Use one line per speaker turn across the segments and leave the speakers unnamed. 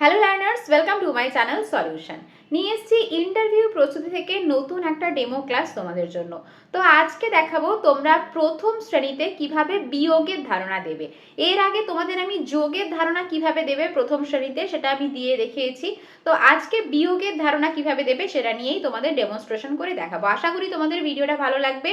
Hello learners welcome to my channel solution নিয়ে এসেছি interview প্রস্তুতি থেকে নতুন একটা ডেমো ক্লাস তোমাদের জন্য। তো আজকে দেখাবো তোমরা প্রথম শ্রেণীতে কীভাবে বিয়োগের ধারণা দেবে। এর আগে তোমাদের আমি যোগের ধারণা কীভাবে দেবে প্রথম শ্রেণীতে সেটা আমি দিয়ে দেখিয়েছি। তো আজকে বিয়োগের ধারণা কীভাবে দেবে সেটা নিয়েই তোমাদের ডেমনস্ট্রেশন করে দেখাবো। আশা করি তোমাদের ভিডিওটা ভালো লাগবে।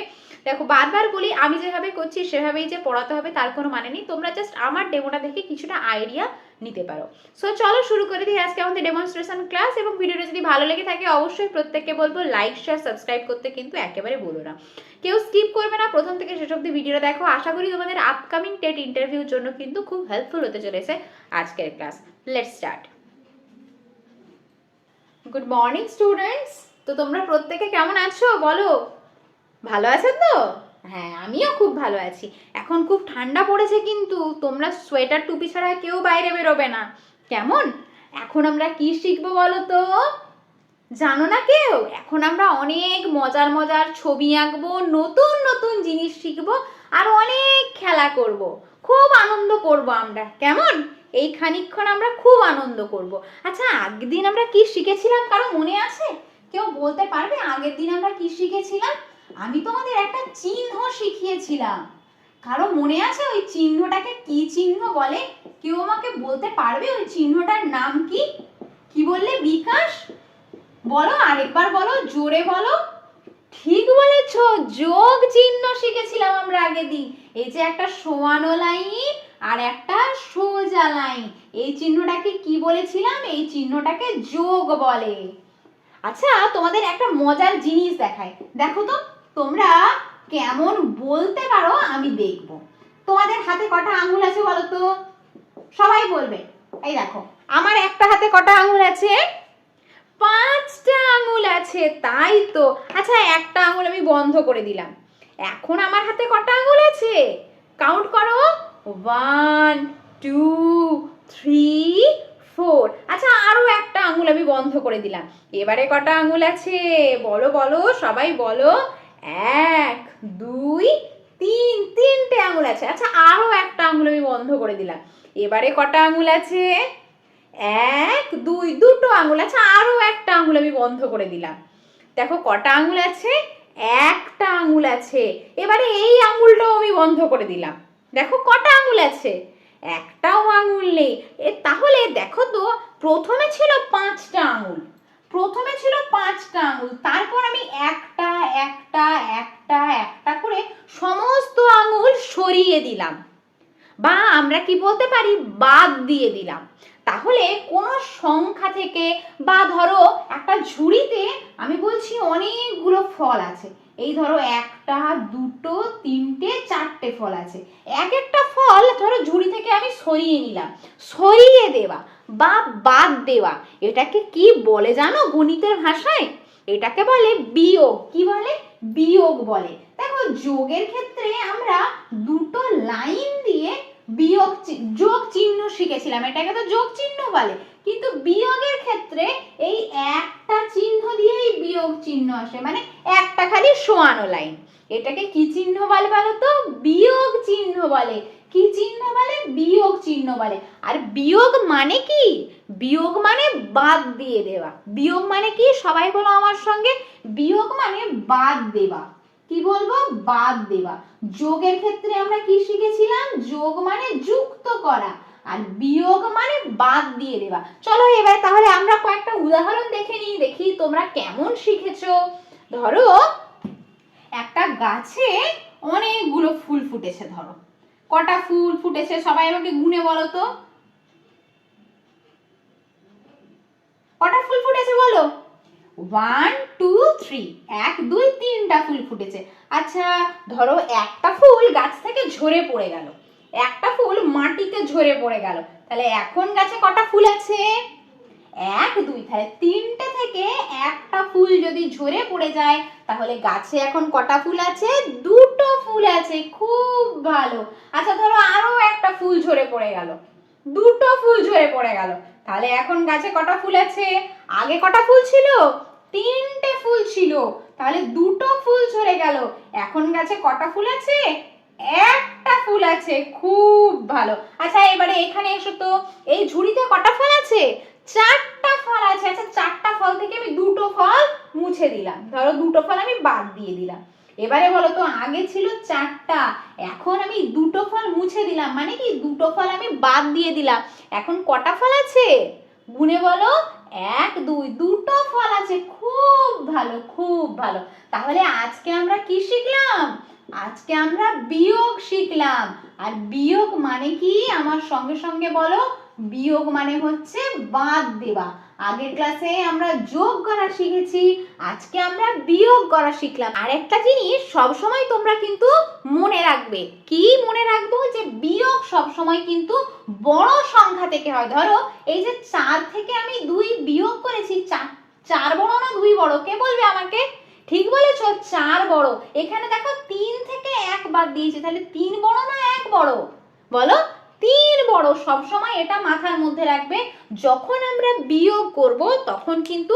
দেখো, বারবার বলি, আমি যেভাবে করছি সেভাবেই যে পড়াতে হবে তার কোনো মানে নেই। তোমরা জাস্ট আমার ডেমোটা দেখে কিছুটা আইডিয়া নিতে পারো। সো চলো শুরু করে দিই আজকে আমাদের ডেমনস্ট্রেশন ক্লাস এবং ভিডিওটা যদি ভালো লেগে থাকে অবশ্যই প্রত্যেককে বলব লাইক শেয়ার সাবস্ক্রাইব করতে কিন্তু একেবারে বলো না। কেউ স্কিপ করবে না, প্রথম থেকে শেষ অব্দি ভিডিওটা দেখো। আশা করি তোমাদের আপকামিং টেট ইন্টারভিউর জন্য কিন্তু খুব হেল্পফুল হতে চলেছে আজকের class let's start good morning students তো তোমরা প্রত্যেকে কেমন আছো? বলো। ভালো আছেন তো? হ্যাঁ আমিও খুব ভালো আছি। এখন খুব ঠান্ডা পড়েছে কিন্তু, তোমরা সোয়েটার, টুপি ছাড়া কেউ বাইরে বেরোবে না। কেমন? এখন আমরা কি শিখব বলো তো? জানো না কেউ? এখন আমরা অনেক মজার মজার ছবি আঁকবো, নতুন নতুন জিনিস শিখব আর অনেক খেলা করব। খুব আনন্দ করব আমরা। কেমন? এই খানিকক্ষণ আমরা খুব আনন্দ করব। আচ্ছা আগের দিন আমরা কি শিখেছিলাম কারও মনে আছে? কেউ বলতে পারবে আগের দিন আমরা কি শিখেছিলাম? আমি তোমাদের একটা চিহ্ন শিখিয়েছিলাম। কারও মনে আছে ওই চিহ্নটাকে কি চিহ্ন বলে? কেউ আমাকে বলতে পারবে ওই চিহ্নটার নাম কি? কি বললে বিকাশ? বলো আরেকবার বলো, জোরে বলো। ঠিক বলেছ, যোগ চিহ্ন শিখেছিলাম আমরা আগের দিন। এই যে একটা সোয়ানো লাইন আর একটা সোজা লাইন। এই চিহ্নটাকে কি বলেছিলাম? এই চিহ্নটাকে যোগ বলে। আচ্ছা তোমাদের একটা মজার জিনিস দেখায় দেখো তো তোমরা কেমন বলতে পারো, আমি দেখব। তোমাদের হাতে কটা আঙুল আছে বলো তো? সবাই বলবে। এই দেখো, আমার একটা হাতে কটা আঙুল আছে। পাঁচটা আঙুল আছে, তাই তো। আচ্ছা একটা আঙুল আমি বন্ধ করে দিলাম। এখন আমার হাতে কটা আঙুল আছে? কাউন্ট করো। ওয়ান টু থ্রি ফোর আচ্ছা আরও একটা আঙুল আমি বন্ধ করে দিলাম। এবারে কটা আঙুল আছে? বলো বলো, সবাই বলো। এক, দুই, তিন, তিনটে আঙুল আছে। আচ্ছা আরও একটা আঙুল আমি বন্ধ করে দিলাম। এবারে কটা আঙুল আছে? এক, দুই, দুটো আঙুল আচ্ছা আরও একটা আঙুল আমি বন্ধ করে দিলাম। দেখো, কটা আঙুল আছে? একটা আঙুল আছে। এবারে এই আঙুলটাও আমি বন্ধ করে দিলাম। দেখো, কটা আঙুল আছে? একটাও আঙুল নেই। তাহলে দেখো তো, প্রথমে ছিল পাঁচটা আঙুল। প্রথমে ছিল পাঁচটা আঙুল, তারপর আমি একটা একটা একটা একটা করে সমস্ত আঙুল সরিয়ে দিলাম। বা আমরা কি বলতে পারি? বাদ দিয়ে দিলাম। তাহলে কোনো সংখ্যা থেকে বা ধরো একটা ঝুড়িতে আমি বলছি অনেকগুলো ফল আছে। এই ধরো একটা, দুটো, তিনটে, চারটে ফল আছে। এক একটা ফল ধরো ঝুড়ি থেকে আমি সরিয়ে নিলাম। সরিয়ে দেওয়া বা বাদ দেওয়া, এটাকে কি বলে জানো গণিতের ভাষায়? এটাকে বলে বিয়োগ। কি বলে? বিয়োগ বলে। দেখো যোগের ক্ষেত্রে আমরা দুটো লাইন দিয়ে বিয়োগ যোগ চিহ্ন শিখেছিলাম। এটাকে তো যোগ চিহ্ন বলে। কিন্তু বিয়োগের ক্ষেত্রে এই একটা চিহ্ন চিহ্ন আসে মানে একটা খালি শোয়ানো লাইন এটাকে কি চিহ্ন বলে বলো তো? বিয়োগ চিহ্ন বলে। কি চিহ্ন বলে? বিয়োগ চিহ্ন বলে। আর বিয়োগ মানে কি? বিয়োগ মানে বাদ দিয়ে দেওয়া। বিয়োগ মানে কি? সবাই বলো আমার সঙ্গে। বিয়োগ মানে বাদ দেওয়া। কি বলব? বাদ দেওয়া। যোগের ক্ষেত্রে আমরা কি শিখেছিলাম? যোগ মানে যুক্ত করা। আর বিয়োগ মানে বাদ দিয়ে দেওয়া। চলো এবার তাহলে আমরা কয়েকটা উদাহরণ দেখে নিই, দেখি তোমরা কেমন শিখেছো। ধরো, একটা গাছে অনেকগুলো ফুল ফুটেছে, ধরো। কটা ফুল ফুটেছে সবাই আমাকে গুনে বলো তো। কটা ফুল ফুটেছে বলো? ওয়ান টু থ্রি এক, দুই, তিনটা ফুল ফুটেছে। আচ্ছা ধরো একটা ফুল গাছ থেকে ঝরে পড়ে গেল। একটা ফুল মাটিতে ঝরে পড়ে গেল। তাহলে এখন গাছে কটা ফুল আছে? এক, দুই। তাহলে তিনটে থেকে একটা ফুল যদি ঝরে পড়ে যায়, তাহলে গাছে এখন কটা ফুল আছে? দুটো ফুল আছে। খুব ভালো। আচ্ছা ধরো আরও একটা ফুল ঝরে পড়ে গেল। দুটো ফুল ঝরে পড়ে গেল। তাহলে এখন গাছে কটা ফুল আছে? আগে কটা ফুল ছিল? তিনটে ফুল ছিল। তাহলে দুটো ফুল ঝরে গেল। এখন গাছে কটা ফুল আছে? একটা ফুল আছে, খুব ভালো। আচ্ছা এবারে এখানে এসো তো। এই ঝুড়িতে কটা ফল আছে? চারটা ফল আছে। আচ্ছা চারটা ফল থেকে আমি দুটো ফল মুছে দিলাম। ধরো দুটো ফল আমি বাদ দিয়ে দিলাম। এবারে বলো তো, আগে ছিল চারটা, এখন আমি দুটো ফল মুছে দিলাম। মানে কি, দুটো ফল আমি বাদ দিয়ে দিলাম। এখন কটা ফল আছে? গুনে বলো এক, দুই, দুটো ফল আছে। খুব ভালো খুব ভালো। তাহলে আজকে আমরা কি শিখলাম? আজকে আমরা বিয়োগ শিখলাম। আর বিয়োগ মানে কি? আমার সঙ্গে সঙ্গে বলো। বিয়োগ মানে হচ্ছে বাদ দেওয়া। আগের ক্লাসে আমরা যোগ করা শিখেছি, আজকে আমরা বিয়োগ করা শিখলাম। আর একটা জিনিস সব সময় তোমরা কিন্তু মনে রাখবে। কি মনে রাখব? যে বিয়োগ সব সময় কিন্তু বড় সংখ্যা থেকে হয়। ধরো, এই যে চার থেকে আমি দুই বিয়োগ করেছি চার চার বড় না দুই বড়? কে বলবে আমাকে? ঠিক বলেছ, চার বড়। এখানে দেখো, তিন থেকে এক বাদ দিয়েছি, তাহলে তিন বড় না এক বড়? বলো তিন বড় সব সময় এটা মাথার মধ্যে রাখবে। যখন আমরা বিয়োগ করব, তখন কিন্তু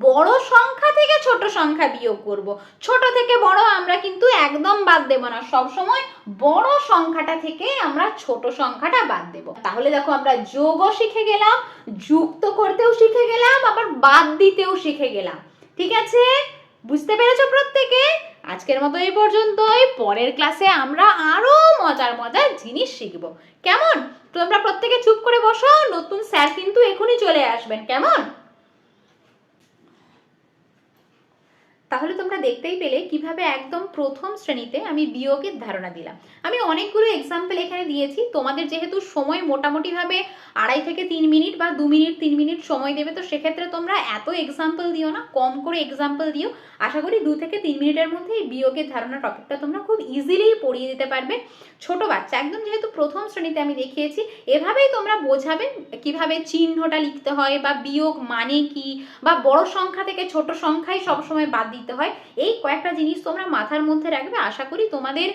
বড় সংখ্যা থেকে ছোট সংখ্যা বিয়োগ করব। ছোট থেকে বড় আমরা কিন্তু একদম বাদ দেব না। সব সময় বড় সংখ্যাটা থেকে আমরা ছোট সংখ্যাটা বাদ দেব। তাহলে দেখো আমরা যোগও শিখে গেলাম, যুক্ত করতেও শিখে গেলাম, আবার বাদ দিতেও শিখে গেলাম। ঠিক আছে? বুঝতে পেরেছ প্রত্যেকে? আজকের মতো এই পর্যন্তই। পরের ক্লাসে আমরা আরও মজার মজার জিনিস শিখব। কেমন? তোমরা প্রত্যেকে চুপ করে বসো, নতুন স্যার কিন্তু এখনই চলে আসবেন। কেমন? তাহলে তোমরা দেখতেই পেলে কীভাবে একদম প্রথম শ্রেণীতে আমি বিয়োগের ধারণা দিলাম। আমি অনেকগুলো এক্সাম্পল এখানে দিয়েছি, তোমাদের যেহেতু সময় মোটামুটিভাবে আড়াই থেকে তিন মিনিট বা দু মিনিট, তিন মিনিট সময় দেবে, তো সেক্ষেত্রে তোমরা এত এক্সাম্পল দিও না, কম করে এক্সাম্পল দিও। আশা করি দু থেকে তিন মিনিটের মধ্যে এই বিয়োগের ধারণা টপিকটা তোমরা খুব ইজিলি পড়িয়ে দিতে পারবে। ছোট বাচ্চা, একদম যেহেতু প্রথম শ্রেণীতে আমি দেখিয়েছি, এভাবেই তোমরা বোঝাবে কীভাবে চিহ্নটা লিখতে হয় বা বিয়োগ মানে কি বা বড় সংখ্যা থেকে ছোট সংখ্যাই সবসময় বাদ দিতে হয়। এই কয়েকটা জিনিস তোমরা মাথার মধ্যে রাখবে। আশা করি তোমাদের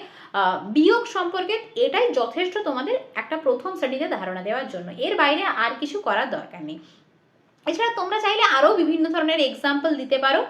বিয়োগ সম্পর্কে এটাই যথেষ্ট তোমাদের একটা প্রথম শ্রেণীতে ধারণা দেওয়ার জন্য। এর বাইরে আর কিছু করার দরকার নেই। এছাড়া তোমরা চাইলে আরও বিভিন্ন ধরনের এক্সাম্পল দিতে পারো।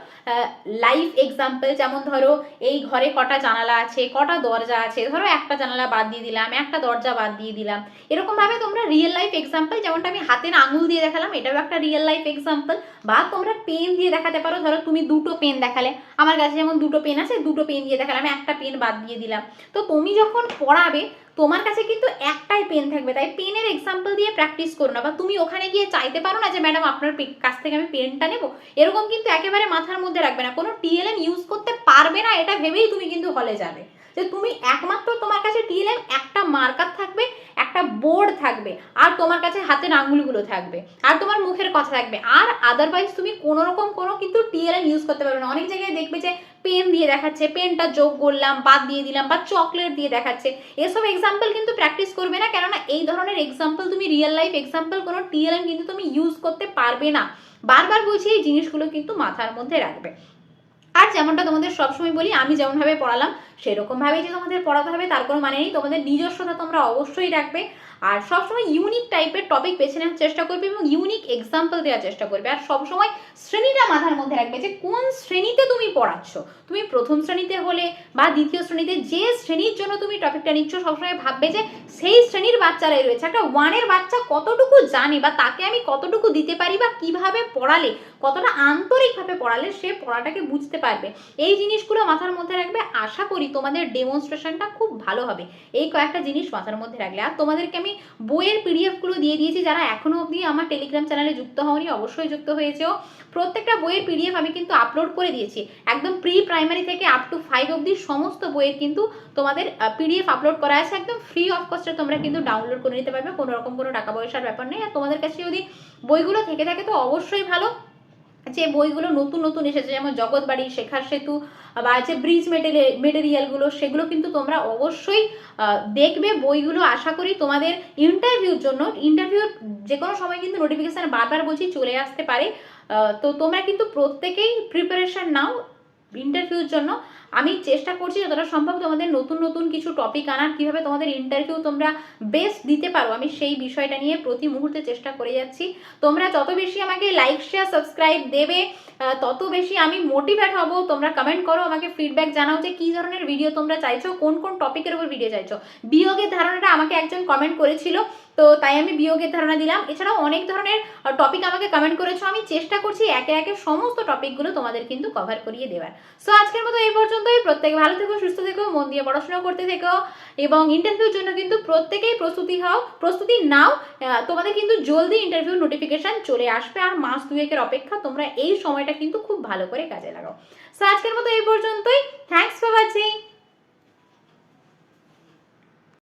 লাইভ এক্সাম্পল যেমন ধরো, এই ঘরে কটা জানালা আছে, কটা দরজা আছে, ধরো একটা জানালা বাদ দিয়ে দিলাম, একটা দরজা বাদ দিয়ে দিলাম। এরকমভাবে তোমরা রিয়েল লাইফ এক্সাম্পল যেমনটা আমি হাতের আঙুল দিয়ে দেখালাম, এটাও একটা রিয়েল লাইফ এক্সাম্পল বা তোমরা পেন দিয়ে দেখাতে পারো, ধরো তুমি দুটো পেন দেখালে। আমার কাছে যেমন দুটো পেন আছে, দুটো পেন দিয়ে দেখালাম, একটা পেন বাদ দিয়ে দিলাম। তো তুমি যখন পড়াবে তোমার কাছে কিন্তু একটাই পেন থাকবে। তাই পেনের এক্সাম্পল দিয়ে প্র্যাকটিস করো না বা তুমি ওখানে গিয়ে চাইতে পারো না যে, ম্যাডাম, আপনার কাছ থেকে আমি পেনটা নেব। এরকম কিন্তু একেবারে মাথার মধ্যে রাখবে না। কোনো টিএলএম ইউজ করতে পারবে না, এটা ভেবেই তুমি কিন্তু হলে যাবে। যে তুমি একমাত্র তোমার কাছে টিএলএম একটা মার্কার থাকবে, একটা বোর্ড থাকবে, আর তোমার কাছে হাতের আঙুলগুলো থাকবে, আর তোমার মুখের কথা থাকবে, আর আদারওয়াইজ তুমি কোনো রকম কোনো কিন্তু টিএলএম ইউজ করতে পারবে না। অনেক জায়গায় দেখবে যে পেন দিয়ে দেখাচ্ছে পেনটা যোগ করলাম, বাদ দিয়ে দিলাম, বা চকলেট দিয়ে দেখাচ্ছে। এসব এক্সাম্পল কিন্তু প্র্যাকটিস করবে না, কেননা এই ধরনের এক্সাম্পল তুমি রিয়েল লাইফ এক্সাম্পল কোনো টিএলএম কিন্তু তুমি ইউজ করতে পারবে না। বারবার বলছি এই জিনিসগুলো কিন্তু মাথার মধ্যে রাখবে। যেমনটা তোমাদের সবসময় বলি, আমি যেমনভাবে পড়ালাম, সেরকমভাবেই যে তোমাদের পড়াতে হবে, তার কোনো মানে নেই। তোমাদের নিজস্বতা তোমরা অবশ্যই রাখবে। আর সবসময় ইউনিক টাইপের টপিক বেছে নেওয়ার চেষ্টা করবে এবং ইউনিক এক্সাম্পল দেওয়ার চেষ্টা করবে। আর সবসময় শ্রেণীটা মাথার মধ্যে রাখবে যে কোন শ্রেণীতে তুমি পড়াচ্ছ। তুমি প্রথম শ্রেণীতে হলে বা দ্বিতীয় শ্রেণীতে যে শ্রেণির জন্য তুমি টপিকটা নিচ্ছ, সবসময় ভাববে যে সেই শ্রেণির বাচ্চারাই রয়েছে। একটা ওয়ানের বাচ্চা কতটুকু জানে বা তাকে আমি কতটুকু দিতে পারি বা কীভাবে পড়ালে, কতটা আন্তরিকভাবে পড়ালে সে পড়াটাকে বুঝতে পারবে। এই জিনিসগুলো মাথার মধ্যে রাখবে। আশা করি তোমাদের ডেমনস্ট্রেশনটা খুব ভালো হবে। এই কয়েকটা জিনিস মাথার মধ্যে রাখলে। আর তোমাদেরকে আমি বইয়ের পিডিএফগুলো দিয়ে দিয়েছি, যারা এখনও অবধি আমার টেলিগ্রাম চ্যানেলে যুক্ত হওনি, অবশ্যই যুক্ত হয়েছেও। প্রত্যেকটা বইয়ের পিডিএফ আমি কিন্তু আপলোড করে দিয়েছি। একদম প্রি প্রাইমারি থেকে আপ টু ফাইভ অবধি সমস্ত বইয়ের কিন্তু তোমাদের পিডিএফ আপলোড করা আছে। একদম ফ্রি অফ কস্টে তোমরা কিন্তু ডাউনলোড করে নিতে পারবে। কোনো রকম কোনো টাকা পয়সার ব্যাপার নেই। আর তোমাদের কাছে যদি বইগুলো থেকে থাকে তো অবশ্যই ভালো। যে বইগুলো নতুন নতুন এসেছে, যেমন জগৎবাড়ি, শেখার সেতু, বা যে ব্রিজ মেটেরিয়াল মেটেরিয়ালগুলো, সেগুলো কিন্তু তোমরা অবশ্যই দেখবে বইগুলো। আশা করি তোমাদের ইন্টারভিউর জন্য ইন্টারভিউর যে কোনো সময় কিন্তু নোটিফিকেশান বারবার বলছি চলে আসতে পারে। তো তোমরা কিন্তু প্রত্যেকেই প্রিপারেশান নাও। ইন্টারভিউর জন্য। আমি চেষ্টা করছি যতটা সম্ভব তোমাদের নতুন নতুন কিছু টপিক আনার, কীভাবে তোমাদের ইন্টারভিউ তোমরা বেস্ট দিতে পারো। আমি সেই বিষয়টা নিয়ে প্রতি মুহূর্তে চেষ্টা করে যাচ্ছি। তোমরা যত বেশি আমাকে লাইক শেয়ার সাবস্ক্রাইব দেবে তত বেশি আমি মোটিভেট হব। তোমরা কমেন্ট করো, আমাকে ফিডব্যাক জানাও যে কী ধরনের ভিডিও তোমরা চাইছো, কোন কোন টপিকের উপর ভিডিও চাইছো। বিয়োগের ধারণাটা আমাকে একজন কমেন্ট করেছিল, তো তাই আমি বিয়োগের ধারণা দিলাম। এছাড়াও অনেক ধরনের টপিক আমাকে কমেন্ট করেছ। আমি চেষ্টা করছি একে একে সমস্ত টপিকগুলো তোমাদের কিন্তু কভার করিয়ে দেওয়ার সো আজকের মতো এই পর্যন্তই। প্রত্যেকে ভালো থেকো, সুস্থ থেকো, মন দিয়ে পড়াশোনা করতে থেকো। এবং ইন্টারভিউর জন্য কিন্তু প্রত্যেকেই প্রস্তুতি হও, প্রস্তুতি নাও। তোমাদের কিন্তু জলদি ইন্টারভিউ নোটিফিকেশান চলে আসবে আর মাস দুয়েকের অপেক্ষা তোমরা এই সময়টা কিন্তু খুব ভালো করে কাজে লাগাও। সো আজকের মতো এই পর্যন্তই। Thanks for watching